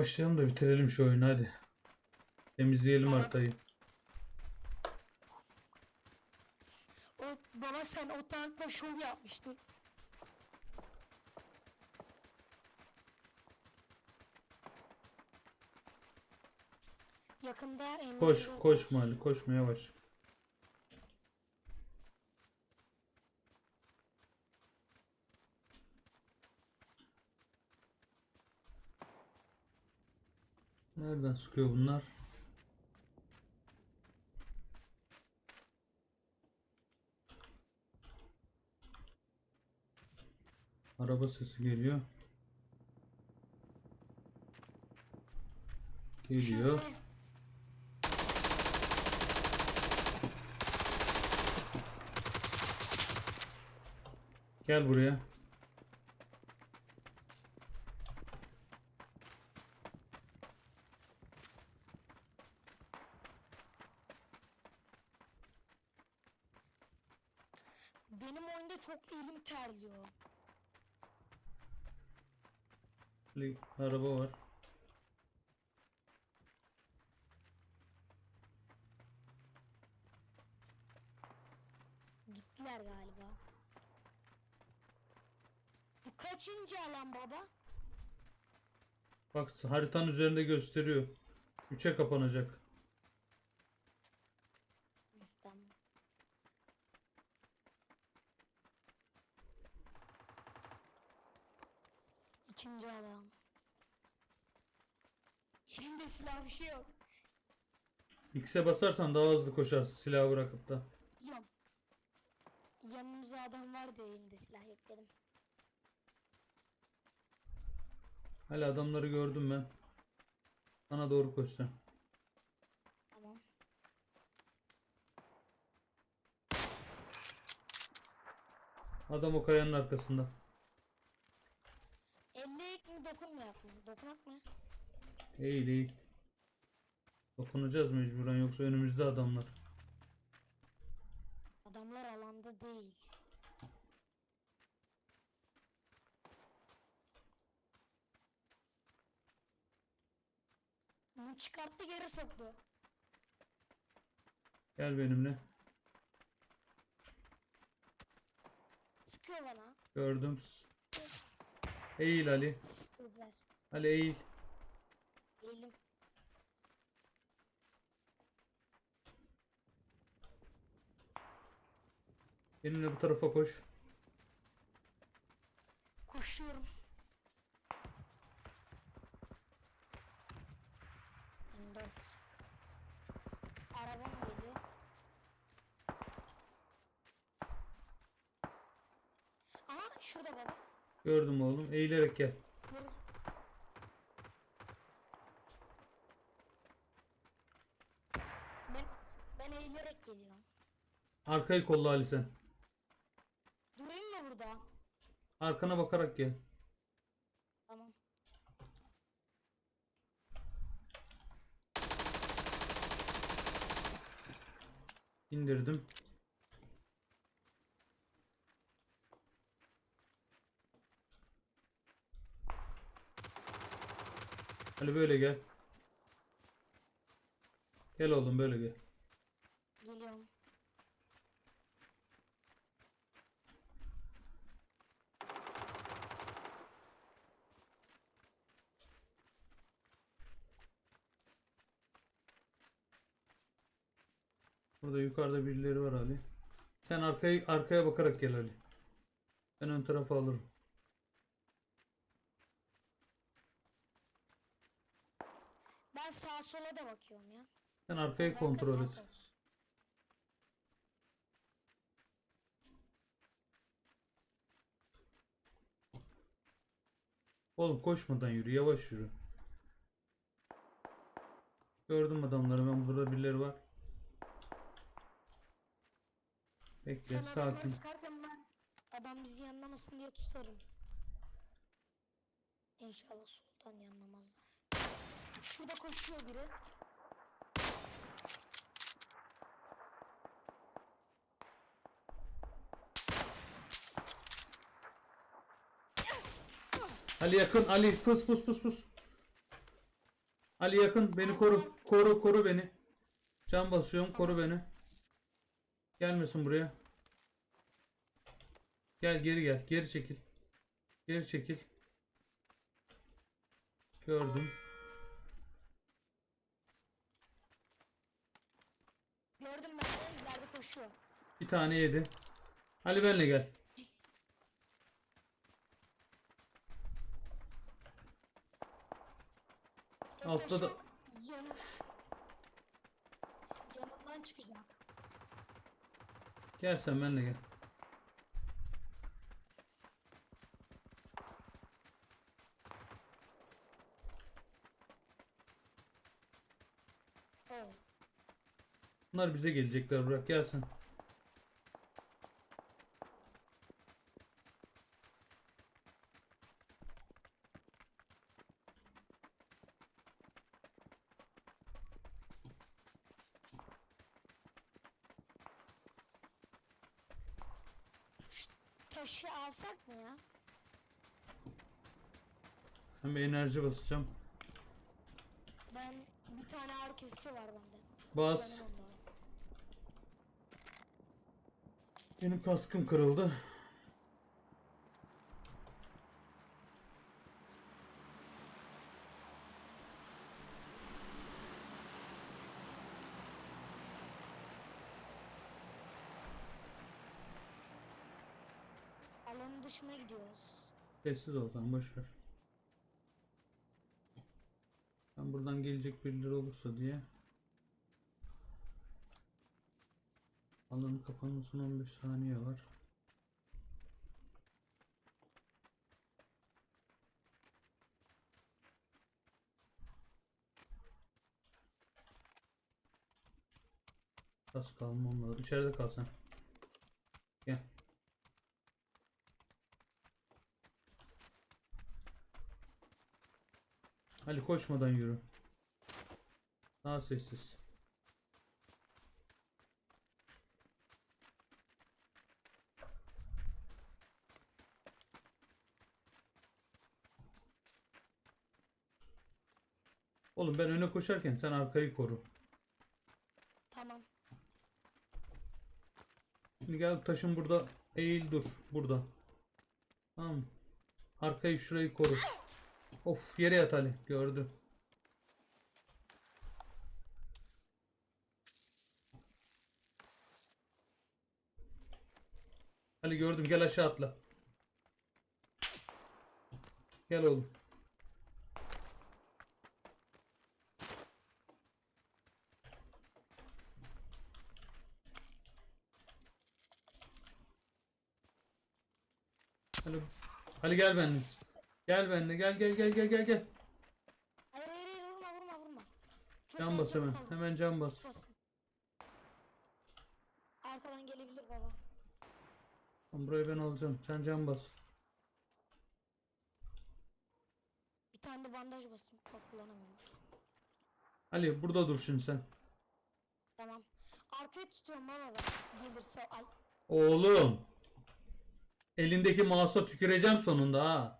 başlayalım da bitirelim şu oyunu hadi. Temizleyelim haritayı. O, baba sen o tankla şov yapmıştın. Yakında Emre'yle Koş koşma Ali koşma yavaş. Nereden sıkıyor bunlar? Araba sesi geliyor. Geliyor. Gel buraya. Benim oyunda çok Ali, Araba var. Gittiler galiba. Bu kaçıncı alan baba? Bak haritanın üzerinde gösteriyor. 3'e kapanacak. Hı, Tamam. İkinci alan. Elimde silah bir şey yok. X'e basarsan daha hızlı koşarsın silahı bırakıp da. Yok. Yanımıza adam var diye elinde silah ekledim. Hala adamları gördüm ben. Sana doğru koşacağım. Tamam. Adam o kayanın arkasında. 50 ek mi dokunmayak mı? Dokunak mı? Eğil eğil. Dokunacağız mecburen yoksa önümüzde adamlar. Adamlar alanda değil. Bunu çıkarttı geri soktu. Gel benimle. Sıkıyor bana. Gördüm. Eğil Ali. Ali eğil. Elim. Benimle bu tarafa koş. Koşuyorum. M4. Araba mı geliyor? Aha şurada baba. Gördüm oğlum. Eğilerek gel. Yürü. Ben ben eğilerek geliyorum. Arkayı kolla Ali sen. Durayım mı burada? Arkana bakarak gel. Tamam. İndirdim. Ali böyle gel. Gel oğlum böyle gel. Geliyorum. Burada yukarıda birileri var Ali. Sen arkaya arkaya bakarak gel Ali. Ben ön tarafa alırım. Ben sağa sola da bakıyorum ya. Sen arkayı Ben kontrol et. sola. Oğlum koşmadan yürü, yavaş yürü. Gördüm adamları, ben burada birileri var. Bekle, Sen adamları sakin. sıkarken ben adam bizi yanlamasın diye tutarım. İnşallah sultan yanlamazlar. Şurada koşuyor biri. Ali yakın, Ali pus pus pus pus. Ali yakın beni koru. Koru koru beni. Can basıyorum koru beni. Gelmesin buraya. Gel geri gel. Geri çekil. Geri çekil. Gördüm. Gördüm ben de ileride koşuyor. Bir tane yedi. Ali benle gel. Altta da gel sen benle gel. Bunlar bize gelecekler bırak gelsin. Taşı alsak mı ya? Hem bir enerji basacağım. Ben bir tane ağrı kesici var bende. Bas. Benim kaskım kırıldı. Alanın dışına gidiyoruz. Sessiz ol sen boş ver. Ben buradan gelecek birileri olursa diye. Alanın kapanmasına 15 saniye var. Az kalmam lazım. İçeride kal sen. Gel. Ali koşmadan yürü. Daha sessiz. Oğlum ben öne koşarken sen arkayı koru. Tamam. Şimdi gel taşın burada eğil dur burada. Tamam? Arkayı şurayı koru. Of yere yat Ali gördüm. Ali gördüm gel aşağı atla. Gel oğlum. Ali, Ali gel benimle. Gel benimle gel gel gel gel gel gel. Hayır hayır hayır vurma vurma vurma. Çok Can bas hemen. kaldı. Hemen can bas. Arkadan gelebilir baba. Tamam, Burayı ben alacağım. Sen can bas. Bir tane de bandaj basın. Bak kullanamıyorum. Ali burada dur şimdi sen. Tamam. Arkaya tutuyorum baba ben. Gelirse ay. Oğlum. Elindeki mouse'a tüküreceğim sonunda ha.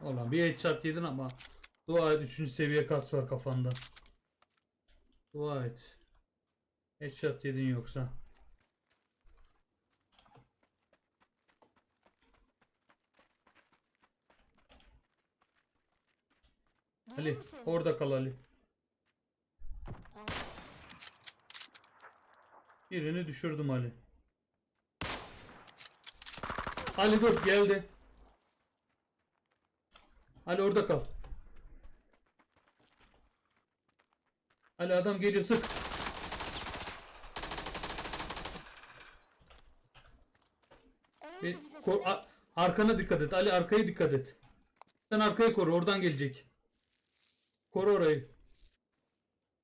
Ulan bir headshot yedin ama dua et 3. seviye kas var kafanda. Dua et. Headshot yedin yoksa. Ali misin? orada kal Ali. Tamam. Birini düşürdüm Ali. Ali dur geldi. Ali orada kal. Ali adam geliyor sık. O Bir- neydi bize ko- silah? a- arkana dikkat et. Ali arkaya dikkat et. Sen arkayı koru oradan gelecek. Koru orayı.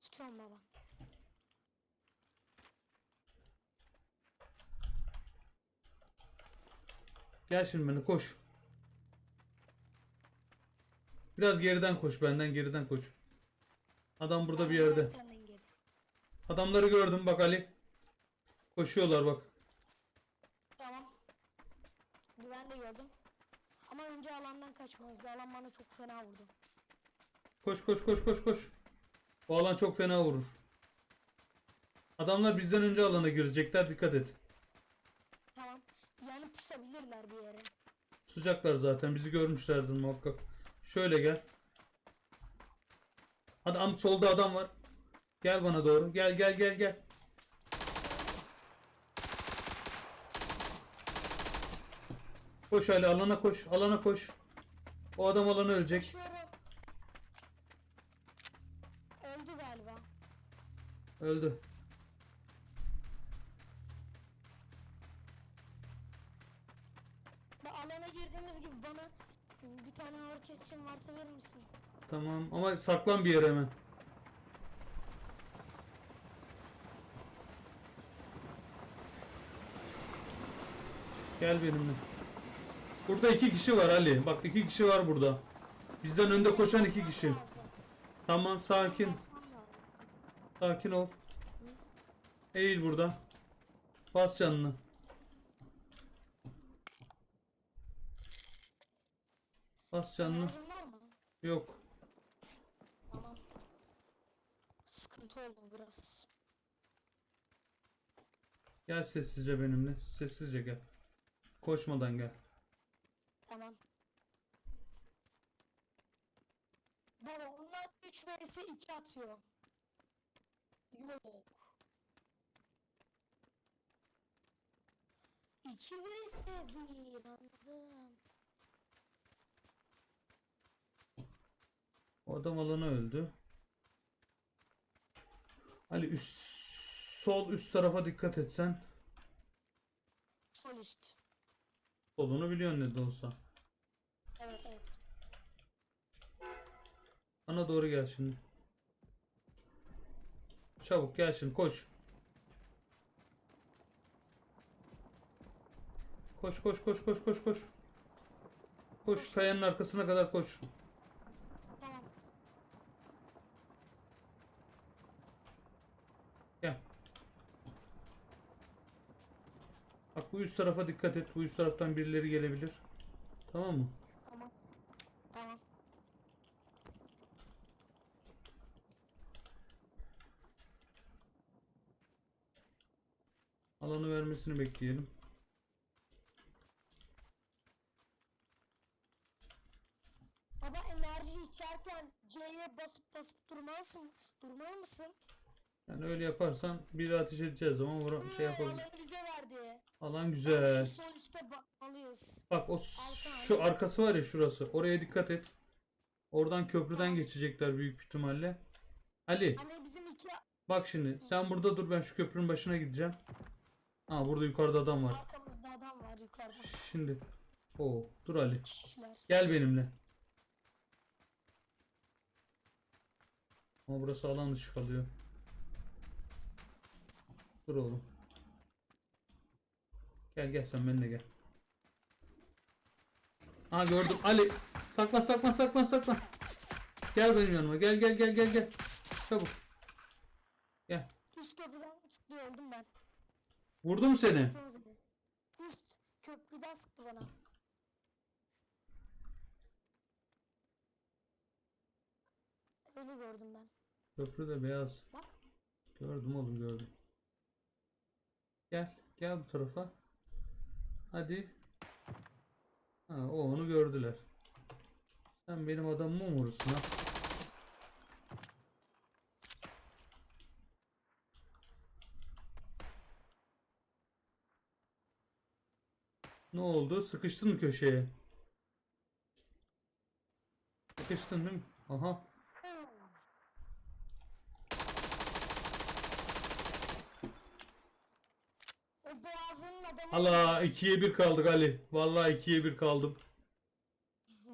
Tutuyorum baba. Gel şimdi beni koş. Biraz geriden koş benden geriden koş. Adam burada bir yerde. Adamları gördüm bak Ali. Koşuyorlar bak. Tamam. Güven de gördüm. Ama önce alandan kaçmamız. Alan bana çok fena vurdu. Koş koş koş koş koş. O alan çok fena vurur. Adamlar bizden önce alana girecekler dikkat et. Tamam. Yani pusabilirler bir yere. Sıcaklar zaten bizi görmüşlerdir muhakkak. Şöyle gel. Adam solda adam var. Gel bana doğru. Gel gel gel gel. Koş Ali alana koş. Alana koş. O adam alana ölecek. Öldü galiba. Öldü. Tamam ama saklan bir yere hemen. Gel benimle. Burada iki kişi var Ali. Bak iki kişi var burada. Bizden önde koşan iki kişi. Tamam sakin. Sakin ol. Eğil burada. Bas canını. Bas canını. Yok. Tamam. Sıkıntı oldu biraz. Gel sessizce benimle. Sessizce gel. Koşmadan gel. Tamam. Baba onlar 3 vs 2 atıyor. Yok. 2 vs 1 anladım. O adam alana öldü. Ali üst sol üst tarafa dikkat etsen. Sol üst. Solunu biliyorsun ne de olsa. Evet evet. Bana doğru gel şimdi. Çabuk gel şimdi koş. Koş koş koş koş koş koş. Koş kayanın arkasına kadar koş. Tamam. Gel. Bak bu üst tarafa dikkat et. Bu üst taraftan birileri gelebilir. Tamam mı? Tamam. Tamam. Alanı vermesini bekleyelim. Baba enerji içerken C'ye basıp basıp durmalısın. Durmalı mısın? Yani öyle yaparsan biri ateş edeceğiz zaman vura şey Hı, yapabilir. alanı bize verdi. Alan güzel. Şu sol üstte bakmalıyız. Bak o şu arka. arkası var ya şurası. Oraya dikkat et. Oradan köprüden geçecekler büyük ihtimalle. Ali Hani bizim iki bak şimdi sen burada dur ben şu köprünün başına gideceğim. Aa burada yukarıda adam var. arkamızda adam var yukarıda. Şimdi. Oo dur Ali. Kişiler. Gel benimle. Ama burası alan dışı kalıyor. Dur oğlum. Gel gel sen benimle gel. Aa gördüm Ali. Saklan saklan saklan saklan. Gel benim yanıma. Gel gel gel gel gel. Çabuk. Gel. Üst köprüden sıktı öldüm ben. Vurdu mu seni? Üst köprüden sıktı bana. Öyle gördüm ben. Köprü de beyaz. Bak. Gördüm oğlum gördüm. Gel. Gel bu tarafa. Hadi. Ha, o onu gördüler. Sen benim adamımı mı vurursun ha? Ne oldu? Sıkıştın mı köşeye? Sıkıştın değil mi? Aha. Allah ikiye bir kaldık Ali. Vallahi ikiye bir kaldım.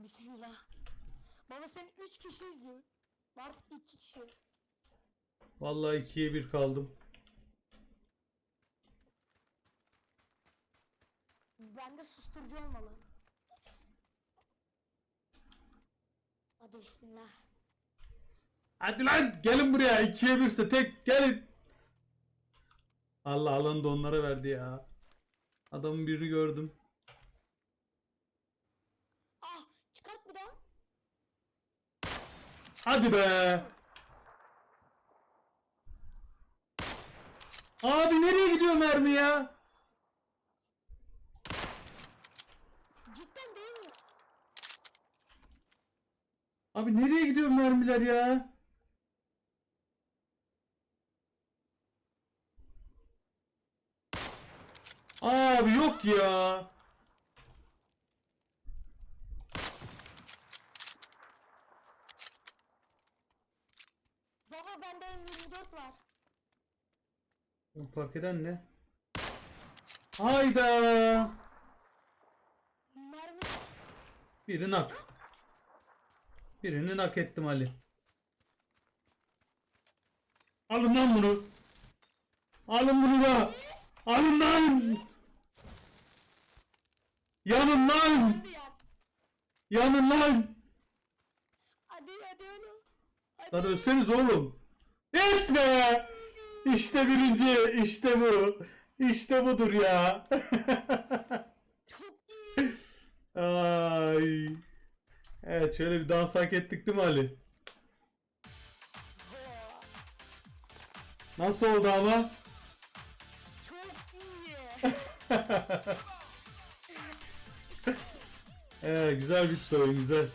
Bismillah. Baba sen 3 kişi izliyor. Artık 2 kişi. Vallahi ikiye bir kaldım. Bende susturucu olmalı. Hadi bismillah. Hadi lan gelin buraya. ikiye birse tek gelin. Allah alanı da onlara verdi ya. Adamın birini gördüm. Ah çıkart bir daha. Hadi be. Abi nereye gidiyor mermi ya? Cidden değil mi? Abi nereye gidiyor mermiler ya? Yok ya. Baba bende M24 var. Fark eden ne? Hayda. Mermi Biri nak. Birini nak ettim Ali. Alın lan bunu. Alın bunu da. Alın lan. Yanın lan. hadi. Yanın lan. Hadi hadi oğlum. Hadi. Lan ölseniz oğlum. Yes be. İşte birinci. işte bu. İşte budur ya. Çok iyi. Ay. Evet şöyle bir dans hak ettik değil mi Ali? Nasıl oldu ama? Çok iyi. Ee, güzel bitti oyun güzel.